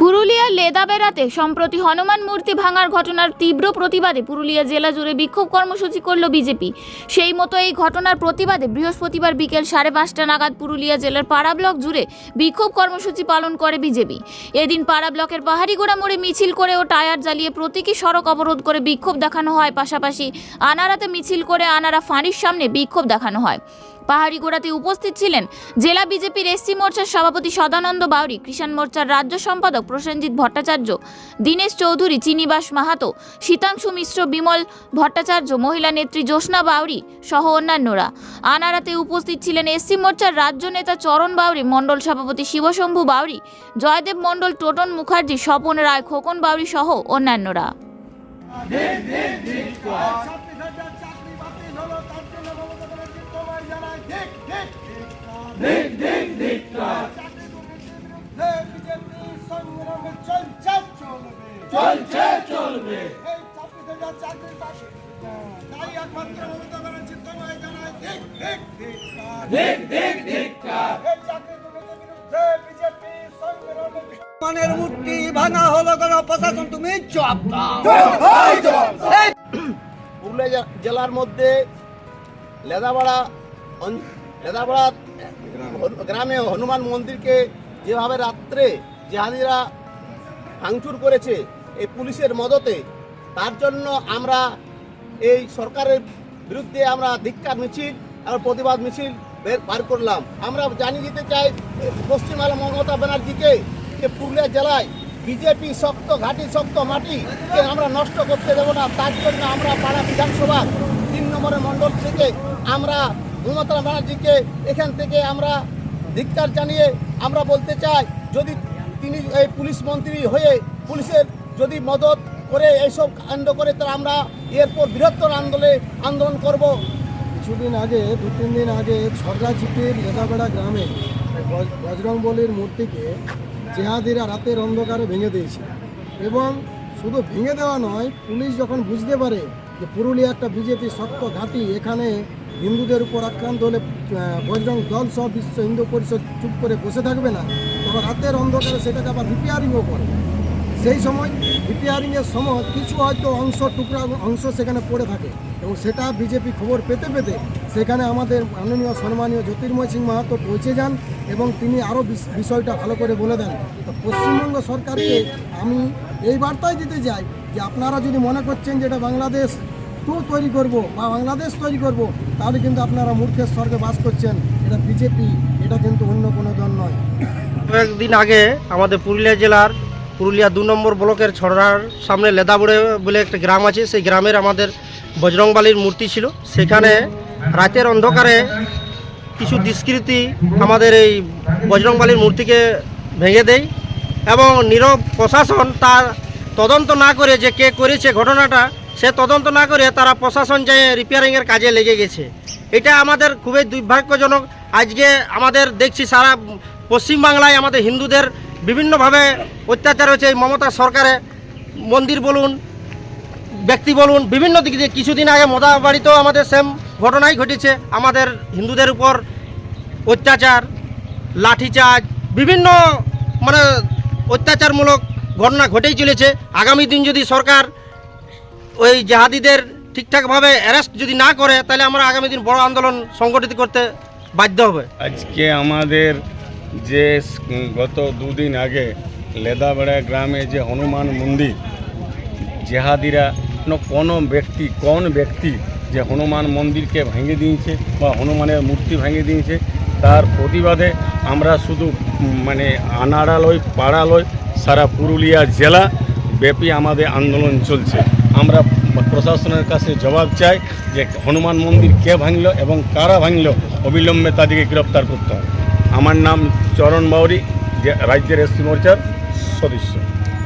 পুরুলিয়ার লেদাবেড়াতে, সম্প্রতি হনুমান মূর্তি ভাঙার ঘটনার তীব্র প্রতিবাদে পুরুলিয়া জেলা জুড়ে বিক্ষোভ কর্মসূচি করল বিজেপি। সেই মতো এই ঘটনার প্রতিবাদে বৃহস্পতিবার বিকেল সাড়ে পাঁচটা নাগাদ পুরুলিয়া জেলার পাড়া ব্লক জুড়ে বিক্ষোভ কর্মসূচি পালন করে বিজেপি। এদিন পাড়া ব্লকের পাহাড়িগোড়া মোড়ে মিছিল করে ও টায়ার জ্বালিয়ে প্রতীকী সড়ক অবরোধ করে বিক্ষোভ দেখানো হয়। পাশাপাশি আনারাতে মিছিল করে আনারা ফাঁড়ির সামনে বিক্ষোভ দেখানো হয়। পাহাড়িগোড়াতে উপস্থিত ছিলেন জেলা বিজেপির এসসি মোর্চার সভাপতি সদানন্দ বাউরি কিষাণ মোর্চার রাজ্য সম্পাদক প্রসেনজিৎ ভট্টাচার্য দীনেশ চৌধুরী চিনিবাস মাহাতো শীতাংশু মিশ্র বিমল ভট্টাচার্য মহিলা নেত্রী জ্যোৎস্না বাউরি সহ অন্যান্যরা আনারাতে উপস্থিত ছিলেন এসসি মোর্চার রাজ্য নেতা চরণ বাউরি মণ্ডল সভাপতি শিবশম্ভু বাউরি জয়দেব মণ্ডল টোটন মুখার্জি স্বপন রায় খোকন বাউরি সহ অন্যান্যরা বাতিল হলো তার জন্য মমতা জানায় ঠিক ঠিক ঠিক ঠিক ঠিক চাকরি দুর্নীতির বিরুদ্ধে বিজেপি সংগ্রামে চলছে চলবে। চলছে চলবে। এই ছাব্বিশ হাজার চাকরি বাতিল তাই একমাত্র মমতা ব্যানার্জি তোমায় জানায় ঠিক ঠিক ঠিক ঠিক ঠিক ঠিক এই চাকরি দুর্নীতির বিরুদ্ধে বিজেপি সংগ্রামে মানের মূর্তি ভাঙা হলো কেন প্রশাসন তুমি জবাব দাও। পুরুলিয়া জেলার মধ্যে লেদাপাড়া লেদাপাড়া গ্রামে হনুমান মন্দিরকে যেভাবে রাত্রে জেহাদিরা ভাঙচুর করেছে এই পুলিশের মদতে, তার জন্য আমরা এই সরকারের বিরুদ্ধে আমরা ধিক্কার মিছিল আর প্রতিবাদ মিছিল বার করলাম। আমরা জানিয়ে দিতে চাই পশ্চিমবাংলা মমতা ব্যানার্জিকে যে পুরুলিয়া জেলায় বিজেপি শক্ত, ঘাটি শক্ত মাটি আমরা নষ্ট করতে দেবো না, তার জন্য আমরা পাড়া বিধানসভা নম্বরের মণ্ডল থেকে আমরা মমতা ব্যানার্জিকে এখান থেকে আমরা ধিক্কার জানিয়ে আমরা বলতে চাই, যদি তিনি এই পুলিশ মন্ত্রী হয়ে পুলিশের যদি মদত করে এইসব কাণ্ড করে, তাহলে আমরা এরপর বৃহত্তর আন্দোলনে আন্দোলন করব। কিছুদিন আগে, দু তিন দিন আগে ছরগাছিপির লেদাবেড়া গ্রামে বজ- বজরং বলির মূর্তিকে জেহাদিরা রাতের অন্ধকারে ভেঙে দিয়েছে। এবং শুধু ভেঙে দেওয়া নয়, পুলিশ যখন বুঝতে পারে যে পুরুলিয়া একটা বিজেপি শক্ত ঘাঁটি, এখানে হিন্দুদের উপর আক্রান্ত হলে বজরং দল সহ বিশ্ব হিন্দু পরিষদ চুপ করে বসে থাকবে না। তখন রাতের অন্ধকারে সেটাকে আবার রিপেয়ারিংও করে। সেই সময় রিপেয়ারিংয়ের সময় কিছু হয়তো অংশ টুকরা অংশ সেখানে পড়ে থাকে এবং সেটা বিজেপি খবর পেতে পেতে সেখানে আমাদের মাননীয় সম্মানীয় জ্যোতির্ময় সিং মাহাতো পৌঁছে যান এবং তিনি আরও বিষয়টা ভালো করে বলে দেন। তো পশ্চিমবঙ্গ সরকারকে আমি এই বার্তাই দিতে চাই যে আপনারা যদি মনে করছেন যে এটা বাংলাদেশ টু তৈরি করব বা বাংলাদেশ তৈরি করব, তাহলে কিন্তু আপনারা মূর্খের স্বর্গে বাস করছেন। এটা বিজেপি, এটা কিন্তু অন্য কোনো দল নয়। কয়েকদিন আগে আমাদের পুরুলিয়া জেলার পুরুলিয়া দু নম্বর ব্লকের ছড়ার সামনে লেদাবুড়ে বলে একটা গ্রাম আছে, সেই গ্রামের আমাদের বজরংবালির মূর্তি ছিল। সেখানে রাতের অন্ধকারে কিছু দুষ্কৃতি আমাদের এই বজরংবালির মূর্তিকে ভেঙে দেয় এবং নীরব প্রশাসন তার তদন্ত না করে যে কে করেছে ঘটনাটা, সে তদন্ত না করে তারা প্রশাসন যে রিপেয়ারিংয়ের কাজে লেগে গেছে। এটা আমাদের খুবই দুর্ভাগ্যজনক। আজকে আমাদের দেখছি সারা পশ্চিমবাংলায় আমাদের হিন্দুদের বিভিন্নভাবে অত্যাচার হয়েছে। এই মমতা সরকারে মন্দির বলুন, ব্যক্তি বলুন, বিভিন্ন দিক দিয়ে কিছুদিন আগে মোদাবাড়িতেও আমাদের সেম ঘটনাই ঘটেছে। আমাদের হিন্দুদের উপর অত্যাচার, লাঠিচার্জ, বিভিন্ন মানে অত্যাচারমূলক ঘটনা ঘটেই চলেছে। আগামী দিন যদি সরকার ওই জাহাদিদের ঠিকঠাকভাবে অ্যারেস্ট যদি না করে, তাহলে আমরা আগামী দিন বড় আন্দোলন সংগঠিত করতে বাধ্য হবে। আজকে আমাদের যে গত দুদিন আগে লেদাবেড়া গ্রামে যে হনুমান মন্দির, জেহাদিরা কোনো ব্যক্তি, কোন ব্যক্তি যে হনুমান মন্দিরকে ভেঙে দিয়েছে বা হনুমানের মূর্তি ভেঙে দিয়েছে, তার প্রতিবাদে আমরা শুধু মানে আনাড়ালয়, পাড়ালয় সারা পুরুলিয়া জেলা ব্যাপী আমাদের আন্দোলন চলছে। আমরা প্রশাসনের কাছে জবাব চাই যে হনুমান মন্দির কে ভাঙল এবং কারা ভাঙল অবিলম্বে তাদেরকে গ্রেপ্তার করতে হবে। আমার নাম চরণ বাউরি রাজ্যের এসসি মোর্চার সদস্য।